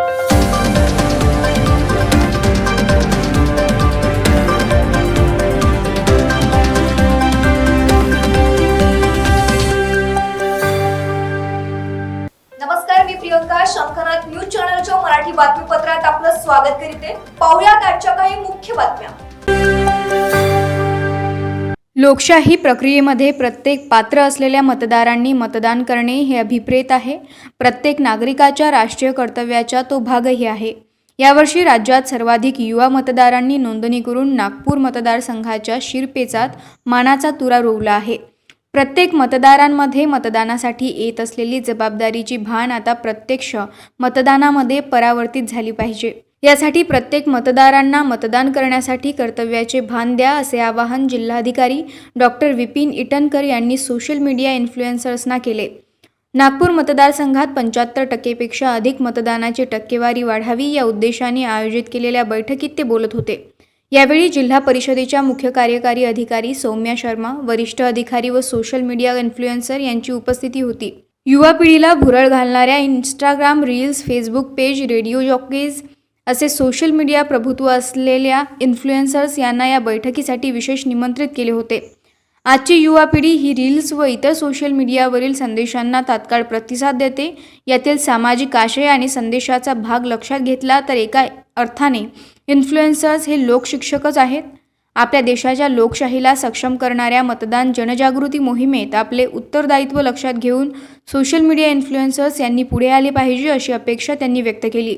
नमस्कार मी प्रियंका शंखनाथ न्यूज चॅनलच्या मराठी बातमीपत्रात आपलं स्वागत करीते. पाहुयात आजच्या काही मुख्य बातम्या. लोकशाही प्रक्रियेमध्ये प्रत्येक पात्र असलेल्या मतदारांनी मतदान करणे हे अभिप्रेत आहे. प्रत्येक नागरिकाच्या राष्ट्रीय कर्तव्याचा तो भागही आहे. यावर्षी राज्यात सर्वाधिक युवा मतदारांनी नोंदणी करून नागपूर मतदारसंघाच्या शिरपेचात मानाचा तुरा रोवला आहे. प्रत्येक मतदारांमध्ये मतदानासाठी येत असलेली जबाबदारीची भान आता प्रत्यक्ष मतदानामध्ये परावर्तित झाली पाहिजे. यासाठी प्रत्येक मतदारांना मतदान करण्यासाठी कर्तव्याचे भान द्या असे आवाहन जिल्हाधिकारी डॉक्टर विपिन इटनकर यांनी सोशल मीडिया इन्फ्लुएन्सर्सना केले. नागपूर मतदारसंघात पंच्याहत्तर टक्केपेक्षा अधिक मतदानाची टक्केवारी वाढावी या उद्देशाने आयोजित केलेल्या बैठकीत ते बोलत होते. यावेळी जिल्हा परिषदेच्या मुख्य कार्यकारी अधिकारी सौम्या शर्मा वरिष्ठ अधिकारी व सोशल मीडिया इन्फ्लुएन्सर यांची उपस्थिती होती. युवा पिढीला भुरळ घालणाऱ्या Instagram reels Facebook page radio jockeys असे सोशल मीडिया प्रभुत्व असलेल्या इन्फ्लुएन्सर्स यांना या बैठकीसाठी विशेष निमंत्रित केले होते. आजची युवा पिढी ही रील्स व इतर सोशल मीडियावरील संदेशांना तात्काळ प्रतिसाद देते. यातील सामाजिक आशय आणि संदेशाचा भाग लक्षात घेतला तर एका अर्थाने इन्फ्लुएन्सर्स हे लोकशिक्षकच आहेत. आपल्या देशाच्या लोकशाहीला सक्षम करणाऱ्या मतदान जनजागृती मोहिमेत आपले उत्तरदायित्व लक्षात घेऊन सोशल मीडिया इन्फ्लुएन्सर्स यांनी पुढे आले पाहिजे अशी अपेक्षा त्यांनी व्यक्त केली.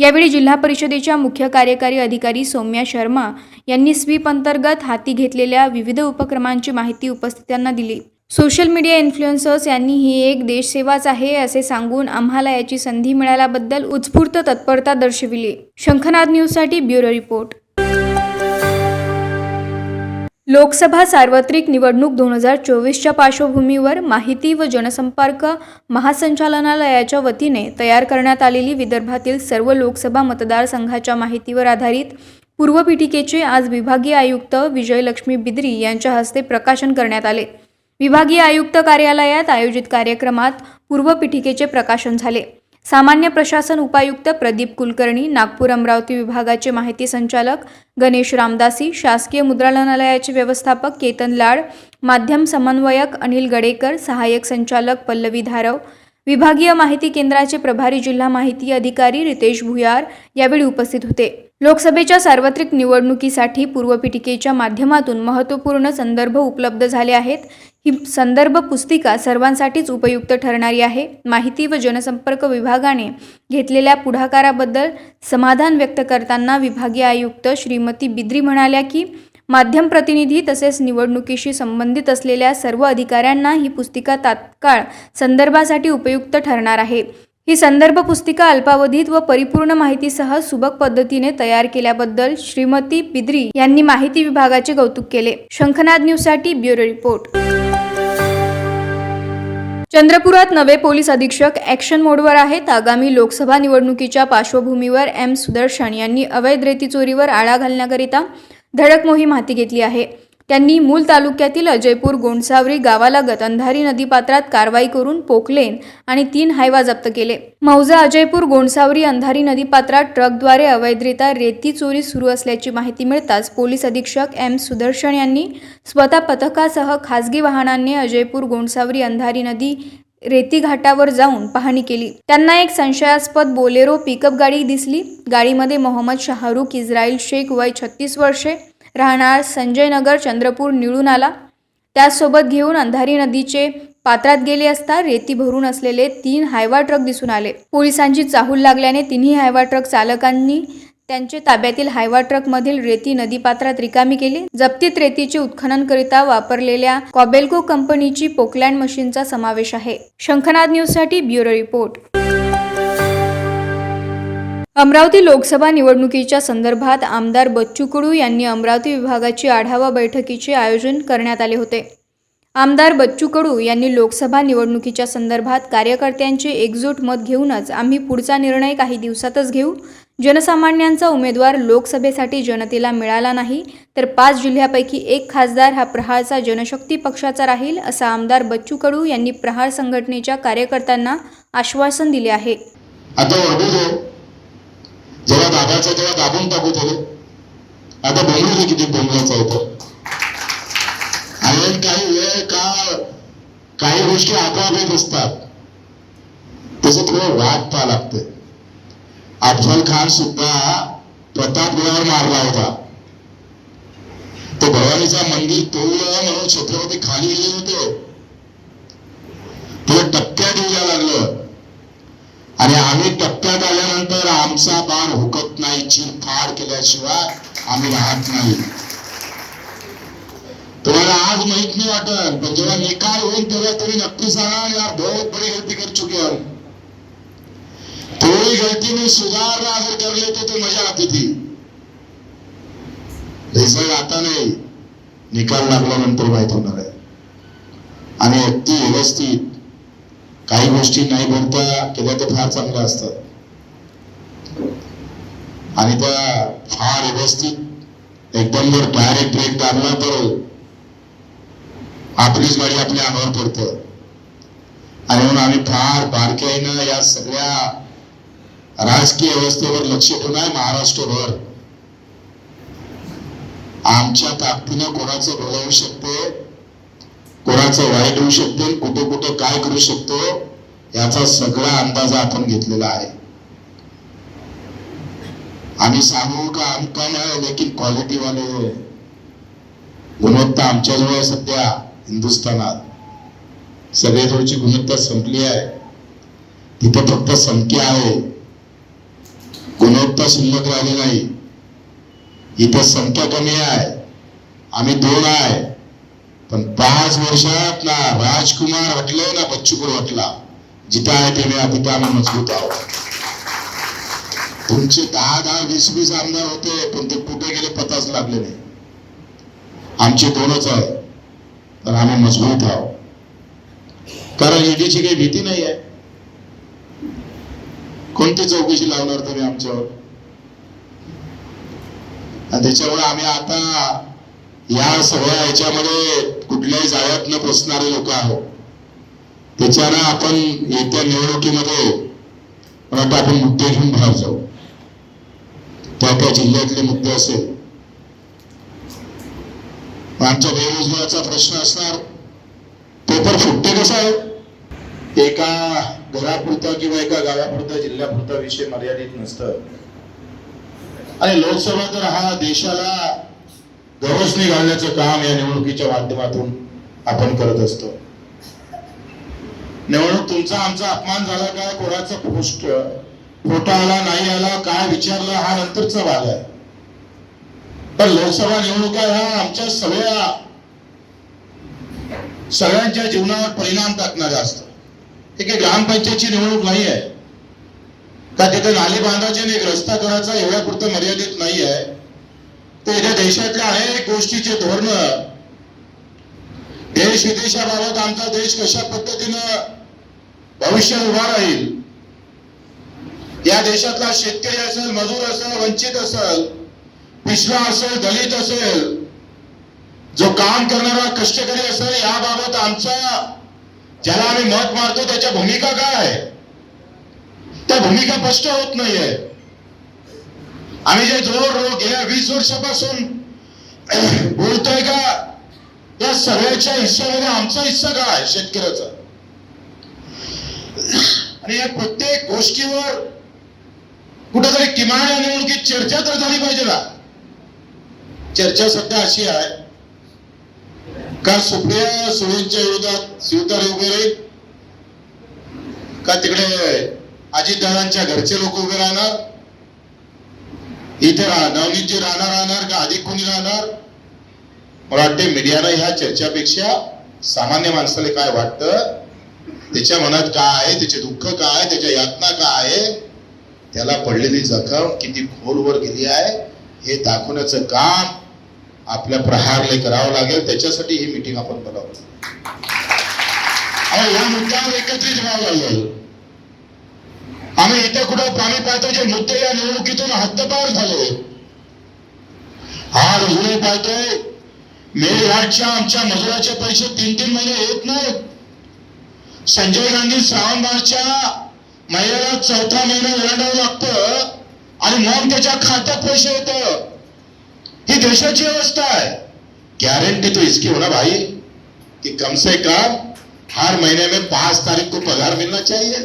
यावेळी जिल्हा परिषदेच्या मुख्य कार्यकारी अधिकारी सौम्या शर्मा यांनी स्वीप अंतर्गत हाती घेतलेल्या विविध उपक्रमांची माहिती उपस्थितांना दिली. सोशल मीडिया इन्फ्लुएन्सर्स यांनी ही एक देशसेवाच आहे असे सांगून आम्हाला याची संधी मिळाल्याबद्दल उत्स्फूर्त तत्परता दर्शविली. शंखनाद न्यूजसाठी ब्युरो रिपोर्ट. लोकसभा सार्वत्रिक निवडणूक दोन हजार चोवीसच्या पार्श्वभूमीवर माहिती व जनसंपर्क महासंचालनालयाच्या वतीने तयार करण्यात आलेली विदर्भातील सर्व लोकसभा मतदारसंघाच्या माहितीवर आधारित पूर्वपीठिकेचे आज विभागीय आयुक्त विजयलक्ष्मी बिद्री यांच्या हस्ते प्रकाशन करण्यात आले. विभागीय आयुक्त कार्यालयात आयोजित कार्यक्रमात पूर्वपीठिकेचे प्रकाशन झाले. सामान्य प्रशासन उपायुक्त प्रदीप कुलकर्णी नागपूर अमरावती विभागाचे माहिती संचालक गणेश रामदासी शासकीय मुद्रालनालयाचे व्यवस्थापक केतन लाड माध्यम समन्वयक अनिल गडेकर सहाय्यक संचालक पल्लवी धारव विभागीय माहिती केंद्राचे प्रभारी जिल्हा माहिती अधिकारी रितेश भुयार यावेळी उपस्थित होते. लोकसभेच्या सार्वत्रिक निवडणुकीसाठी पूर्वपीठिकेच्या माध्यमातून महत्त्वपूर्ण संदर्भ उपलब्ध झाले आहेत. ही संदर्भ पुस्तिका सर्वांसाठीच उपयुक्त ठरणारी आहे. माहिती व जनसंपर्क विभागाने घेतलेल्या पुढाकाराबद्दल समाधान व्यक्त करताना विभागीय आयुक्त श्रीमती बिद्री म्हणाल्या की माध्यम प्रतिनिधी तसेच निवडणुकीशी संबंधित असलेल्या सर्व अधिकाऱ्यांना ही पुस्तिका तात्काळ संदर्भासाठी उपयुक्त ठरणार आहे. ही संदर्भ पुस्तिका अल्पावधीत व परिपूर्ण माहितीसह सुबक पद्धतीने तयार केल्याबद्दल श्रीमती बिद्री यांनी माहिती विभागाचे कौतुक केले. शंखनाद न्यूजसाठी ब्युरो रिपोर्ट. चंद्रपुरात नवे पोलीस अधीक्षक ॲक्शन मोडवर आहेत. आगामी लोकसभा निवडणुकीच्या पार्श्वभूमीवर एम सुदर्शन यांनी अवैध रेती चोरीवर आळा घालण्याकरिता धडक मोहीम हाती घेतली आहे. त्यांनी मूल तालुक्यातील अजयपूर गोंडसावरी गावालगत अंधारी नदीपात्रात कारवाई करून पोकलेन आणि तीन हायवा जप्त केले. मौजा अजयपूर गोंडसावरी अंधारी नदीपात्रात ट्रकद्वारे अवैधरित्या रेती चोरी सुरू असल्याची माहिती मिळताच पोलीस अधीक्षक एम सुदर्शन यांनी स्वतः पथकासह खासगी वाहनांनी अजयपूर गोंडसावरी अंधारी नदी रेती घाटावर जाऊन पाहणी केली. त्यांना एक संशयास्पद बोलेरो पिकअप गाडी दिसली. गाडीमध्ये मोहम्मद शाहरुख इस्राईल शेख वय छत्तीस वर्षे राहणार संजय नगर चंद्रपूर निळून आला. त्याचसोबत घेऊन अंधारी नदीचे पात्रात गेले असता रेती भरून असलेले तीन हायवा ट्रक दिसून आले. पोलिसांची चाहूल लागल्याने तिन्ही हायवा ट्रक चालकांनी त्यांचे ताब्यातील हायवा ट्रकमधील रेती नदीपात्रात रिकामी केली. जप्तीत रेतीचे उत्खननकरिता वापरलेल्या कॉबेल्को कंपनीची पोकलँड मशीनचा समावेश आहे. शंखनाद न्यूजसाठी ब्युरो रिपोर्ट. अमरावती लोकसभा निवडणुकीच्या संदर्भात आमदार बच्चू कडू यांनी अमरावती विभागाची आढावा बैठकीचे आयोजन करण्यात आले होते. आमदार बच्चू कडू यांनी लोकसभा निवडणुकीच्या संदर्भात कार्यकर्त्यांचे एकजूट मत घेऊनच आम्ही पुढचा निर्णय काही दिवसातच घेऊ. जनसामान्यांचा उमेदवार लोकसभेसाठी जनतेला मिळाला नाही तर पाच जिल्ह्यापैकी एक खासदार हा प्रहारचा जनशक्ती पक्षाचा राहील असं आमदार बच्चू कडू यांनी प्रहार संघटनेच्या कार्यकर्त्यांना आश्वासन दिले आहे. जेव्हा वाढू तेव्हा दाबून टाकू त्याला आता बोंबलं किती बोंबलायचं होतं आणि काही वेळ का काही गोष्टी आपोआप असतात त्याचं थोडं वाट पाहा लागते अफजल खान सुद्धा प्रतापगडावर मारला होता. तो भवानीचा मंदिर तोडलं म्हणून छत्रपती खाली गेले होते. तुला टप्प्यात येऊया लागलं. आणि आम्ही टप्प्यात आमचा बाण हुकत नाही चिरफाड केल्याशिवाय आम्ही राहत नाही. तुम्हाला आज माहीत नाही वाटत पण जेव्हा निकाल होईल तेव्हा तुम्ही नक्की सांगा यार बहुत बड़ी गलती कर चुके हम थोड़ी गलती में सुधारना अगर कर लेते तो मजा आती थी रिझल्ट आता नाही निकाल लागल्यानंतर माहीत होणार आहे. आणि अगदी व्यवस्थित काही गोष्टी नाही बोलता केल्या तर फार चांगल्या असतात. आणि त्या फार व्यवस्थित एकदम जर डायरेक्ट ब्रेक दाबला तर आपलीच गाडी आपल्या अंगावर पडतं. आणि म्हणून आम्ही फार बारकाईनं या सगळ्या राजकीय व्यवस्थेवर लक्ष ठेवून आहे महाराष्ट्रभर. आमच्या ताकदीनं कोणाचं भलं होऊ शकते कोणाचं वाईट होऊ शकते कुठं कुठं काय करू शकतो याचा सगळा अंदाज आपण घेतलेला आहे. आम्ही सांगू का? हम कम आहे लेकिन क्वालिटी वाले गुणवत्ता आमच्याजवळ आहे सध्या हिंदुस्थानात. सगळेजवळची गुणवत्ता संपली आहे. तिथं फक्त संख्या आहे. गुणवत्ता शिल्लक राहिली नाही. इथं संख्या कमी आहे. आम्ही दोन आहे. पण पाच वर्षात ना राजकुमार हटले ना बच्चूकडे हटला. जिथं आहे ते मी तिथं आम्ही मजबूत आहोत. तुमचे दहा दहा वीस वीस आमदार होते पण ते कुठे गेले पताच लागले नाही. आमचे दोनच आहे तर आम्ही मजबूत आहोत. कारण ईडीची काही भीती नाही आहे. कोणती चौकशी लावणार तुम्ही आमच्यावर? आणि त्याच्यामुळे आम्ही आता या सगळ्या ह्याच्यामध्ये कुठल्याही जाळ्यात न बसणारे लोक आहोत. त्याच्यानं आपण येत्या निवडणुकीमध्ये आपण मुद्दे घेऊन बाहेर जाऊ. त्या त्या जिल्ह्यातले मुद्दे असेल. आमच्या बेरोजगाराचा प्रश्न असणार. पेपर फुटते कसं आहे? एका घरापुरता किंवा एका गावापुरता जिल्ह्यापुरता विषय मर्यादित नसतं. आणि लोकसभा तर हा देशाला गवसणी घालण्याचं काम या निवडणुकीच्या माध्यमातून आपण करत असतो. निवडणूक तुमचा आमचा अपमान झाला काय कोणाचा पोस्ट? फोटो आला नाही आला काय विचारलं हा नंतरचा भाग आहे. पण लोकसभा निवडणुका ह्या आमच्या सगळ्या सगळ्यांच्या जीवनावर परिणाम टाकणाऱ्या असतात. हे काही ग्रामपंचायतची निवडणूक नाही आहे. का तिथे नाली बांधायचे आणि एक रस्ता करायचा एवढ्या पुरतं मर्यादित नाही आहे. तर इथे देशातल्या अनेक गोष्टीचे धोरण देश विदेशाबाबत आमचा देश कशा पद्धतीनं भविष्य उभा राहील या देशातला शेतकरी असेल मजूर असेल वंचित असेल पिछला असेल दलित असेल जो काम करणारा कष्टकरी असेल याबाबत आमचा ज्याला आम्ही मत मारतो त्याच्या भूमिका काय? त्या भूमिका स्पष्ट होत नाहीये. आम्ही जे जोर गेल्या वीस वर्षापासून बोलतोय का या सगळ्याच्या हिस्सामध्ये आमचा हिस्सा काय शेतकऱ्याचा? आणि या प्रत्येक गोष्टीवर कुठेतरी किमान या निवडणुकीत चर्चा तर झाली पाहिजे ना. चर्चा सध्या अशी आहे. का सुप्रिया सुळेंच्या विरोधात शिवतारे उभे राहील? का तिकडे अजितदादांच्या घरचे लोक उभे राहणार? इथे नवनीतजी राहणार राहणार का अधिक कोणी राहणार? मला वाटते मीडियाला ह्या चर्चापेक्षा सामान्य माणसाला काय वाटतं? त्याच्या मनात काय आहे? त्याचे दुःख काय आहे? त्याच्या यातना काय आहे? त्याला पडलेली जखम किती खोलवर गेली आहे हे दाखवण्याचं काम आपल्या प्रहारले करावं लागेल. त्याच्यासाठी ही मीटिंग आपण बोलावली या मुद्द्यावर एकत्रित व्हावं लागेल. आम्ही इथे कुठं पाणी पाहतो जे मुद्दे या निवडणुकीतून हद्दपार झाले आज अजूनही पाहतोय मेळघाटच्या आमच्या मजुराचे पैसे तीन तीन महिने येत नाहीत. संजय गांधी श्रावणबाळच्या महिन्याला चौथा महिना ओलांडावं लागतं आणि मग त्याच्या खात्यात पैसे येत. ही देशाची व्यवस्था आहे. गारंटी तो इसकी हो ना भाई कि कम से कम हर महीने में पांच तारीख को पगार मिलना चाहिए।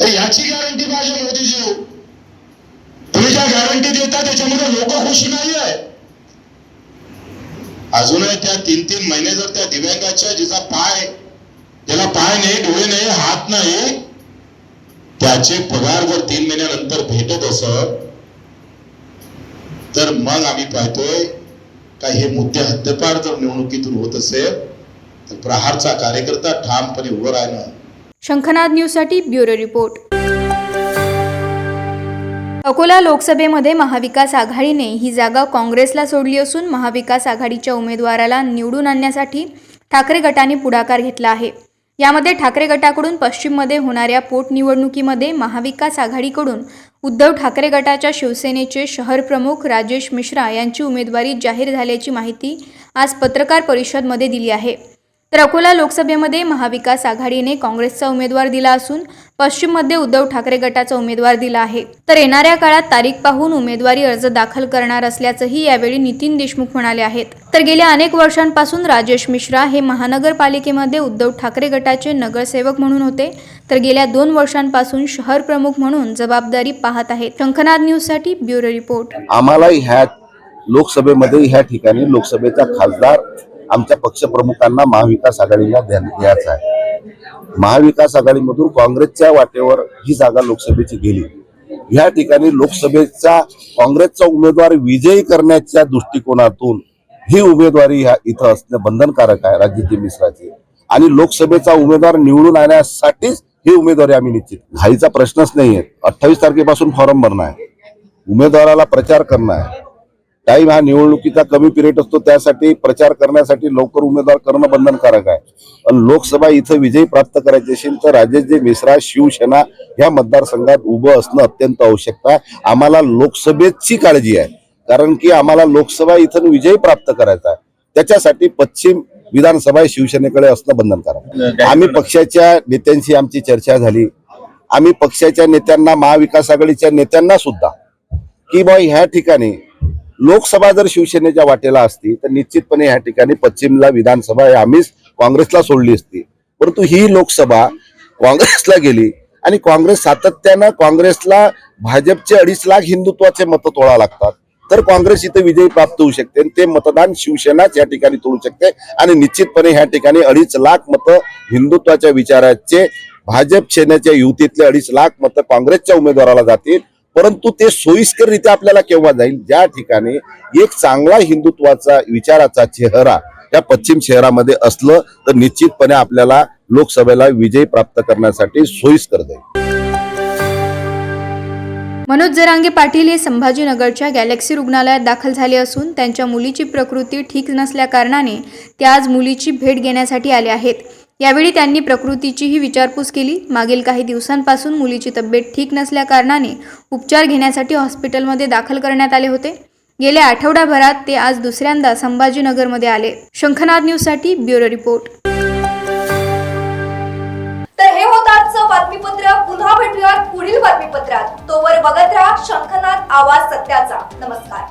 तर याची गॅरंटी पाहिजे मोदीजी. तुम्ही ज्या गॅरंटी देता त्याच्यामध्ये लोक खुशी नाही आहे अजूनही त्या तीन तीन महिने जर त्या दिव्यांगाच्या जिचा पाय ज्याला पाय नाही डोळे नाही हात नाही. त्याचे पगार जर तीन महिन्यानंतर भेटत असत तर मग आम्ही पाहतोय का हे मुद्दे हद्दपार जर निवडणुकीतून होत असेल तर प्रहारचा कार्यकर्ता ठामपणे उभं राहणं. शंखनाद न्यूजसाठी ब्युरो रिपोर्ट. अकोला लोकसभेमध्ये महाविकास आघाडीने ही जागा काँग्रेसला सोडली असून महाविकास आघाडीच्या उमेदवाराला निवडून आणण्यासाठी ठाकरे गटाने पुढाकार घेतला आहे. यामध्ये ठाकरे गटाकडून पश्चिममध्ये होणाऱ्या पोटनिवडणुकीमध्ये महाविकास आघाडीकडून उद्धव ठाकरे गटाच्या शिवसेनेचे शहर प्रमुख राजेश मिश्रा यांची उमेदवारी जाहीर झाल्याची माहिती आज पत्रकार परिषदमध्ये दिली आहे. तर अकोला लोकसभेमध्ये महाविकास आघाडीने काँग्रेसचा उमेदवार दिला असून पश्चिममध्ये उद्धव ठाकरे गटाचा उमेदवार दिला आहे. तर येणाऱ्या काळात तारीख पाहून उमेदवारी अर्ज दाखल करणार असल्याचंही यावेळी नितीन देशमुख म्हणाले आहेत. तर गेल्या अनेक वर्षांपासून राजेश मिश्रा हे महानगरपालिकेमध्ये उद्धव ठाकरे गटाचे नगरसेवक म्हणून होते. तर गेल्या दोन वर्षांपासून शहर प्रमुख म्हणून जबाबदारी पाहत आहेत. शंखनाद न्यूजसाठी ब्युरो रिपोर्ट. आम्हाला ह्या लोकसभेमध्ये ह्या ठिकाणी लोकसभेचा खासदार आमच्या पक्षप्रमुखांना महाविकास आघाडीला द्यायचा आहे. महाविकास आघाडीमधून काँग्रेसच्या वाटेवर ही जागा लोकसभेची गेली. ह्या ठिकाणी लोकसभेचा काँग्रेसचा उमेदवार विजयी करण्याच्या दृष्टिकोनातून ही उमेदवारी ह्या इथं असणं बंधनकारक आहे राजनीती मिश्राची. आणि लोकसभेचा उमेदवार निवडून आणण्यासाठीच ही उमेदवारी आम्ही निश्चित घाईचा प्रश्नच नाहीये. अठ्ठावीस तारखेपासून फॉर्म भरणं आहे. उमेदवाराला प्रचार करणं आहे. टाइम हा निवडणुकीचा कमी पिरियड असतो त्यासाठी प्रचार करण्यासाठी लवकर उमेदवार करणं बंधनकारक आहे. पण लोकसभा इथं विजयी प्राप्त करायची असेल तर राजेशजी मिश्रा शिवसेना या मतदारसंघात उभं असणं अत्यंत आवश्यक आहे. आम्हाला लोकसभेची काळजी आहे. कारण की आम्हाला लोकसभा इथं विजयी प्राप्त करायचा आहे. त्याच्यासाठी पश्चिम विधानसभा शिवसेनेकडे असणं बंधनकारक आहे. आम्ही पक्षाच्या नेत्यांशी आमची चर्चा झाली. आम्ही पक्षाच्या नेत्यांना महाविकास आघाडीच्या नेत्यांना सुद्धा की बा ह्या ठिकाणी लोकसभा जर शिवसेनेच्या वाटेला असती तर निश्चितपणे ह्या ठिकाणी पश्चिमला विधानसभा आम्हीच काँग्रेसला सोडली असती. परंतु ही लोकसभा काँग्रेसला गेली आणि काँग्रेस सातत्यानं काँग्रेसला भाजपचे अडीच लाख हिंदुत्वाचे मतं तोडा लागतात. तर काँग्रेस इथे विजयी प्राप्त होऊ शकते आणि ते मतदान शिवसेनाच या ठिकाणी तोडू शकते आणि निश्चितपणे ह्या ठिकाणी अडीच लाख मतं हिंदुत्वाच्या विचाराचे भाजप सेनेच्या युतीतले अडीच लाख मतं काँग्रेसच्या उमेदवाराला जातील. परंतु ते सोयीस्कररित्या आपल्याला केव्हा जाईल? ज्या ठिकाणी एक चांगला हिंदुत्वाचा विचाराचा चेहरा त्या पश्चिम शहरामध्ये असलं तर निश्चितपणे आपल्याला लोकसभेला विजय प्राप्त करण्यासाठी सोयीस्कर जाईल. मनोज जरांगे पाटील हे संभाजीनगरच्या गॅलेक्सी रुग्णालयात दाखल झाले असून त्यांच्या मुलीची प्रकृती ठीक नसल्याकारणाने ते आज मुलीची भेट घेण्यासाठी आले आहेत. यावेळी त्यांनी प्रकृतीचीही विचारपूस केली. मागील काही दिवसांपासून मुलीची तब्येत ठीक नसल्याकारणाने उपचार घेण्यासाठी हॉस्पिटलमध्ये दाखल करण्यात आले होते. गेल्या आठवड्याभरात ते आज दुसऱ्यांदा संभाजीनगरमध्ये आले. शंखनाद न्यूजसाठी ब्युरो रिपोर्ट. तर हे होतं आजचं बातमीपत्र. पुन्हा भेटूयात पुढील बातमीपत्रात. तोवर बघत राहा शंखनाथ आवाज सत्याचा. नमस्कार.